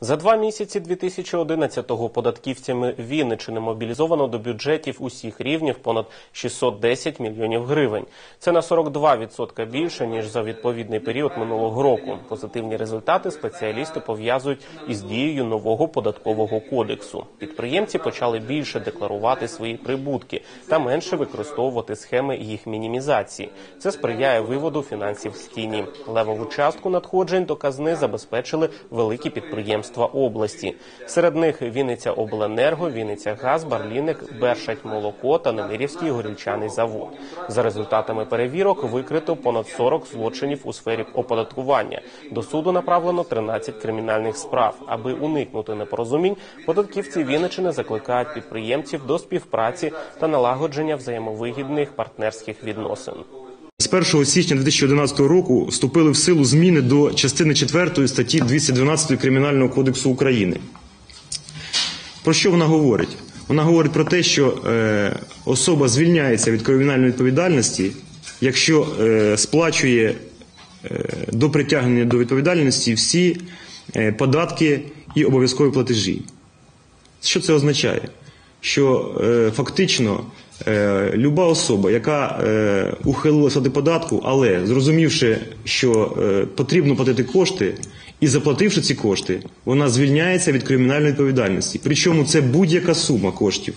За два місяці 2011-го податківцями Вінничини мобілізовано до бюджетів усіх рівнів понад 610 мільйонів гривень. Це на 42% більше ніж за відповідний період минулого року. Позитивні результати спеціалісти пов'язують із дією нового податкового кодексу. Підприємці почали більше декларувати свої прибутки та менше використовувати схеми їх мінімізації. Це сприяє виводу фінансів з тіні. Левову частку надходжень до казни забезпечили великі підприємства області. Серед них Вінниця Обленерго, Вінниця Газ, Барліник, Бершать Молоко та Немирівський горілчаний завод. За результатами перевірок викрито понад 40 злочинів у сфері оподаткування. До суду направлено 13 кримінальних справ. Аби уникнути непорозумінь, податківці Вінничини закликають підприємців до співпраці та налагодження взаємовигідних партнерських відносин. З 1 січня 2011 року вступили в силу зміни до частини 4 статті 212 Кримінального кодексу України. Про що вона говорить? Вона говорить про те, що е, особа звільняється від кримінальної відповідальності, якщо е, сплачує е, до притягнення до відповідальності всі податки і обов'язкові платежі. Що це означає? Що е, фактично е, люба особа, яка е, ухилилася до податку, але зрозумівши, що е, потрібно платити кошти, і заплативши ці кошти, вона звільняється від кримінальної відповідальності. Причому це будь-яка сума коштів.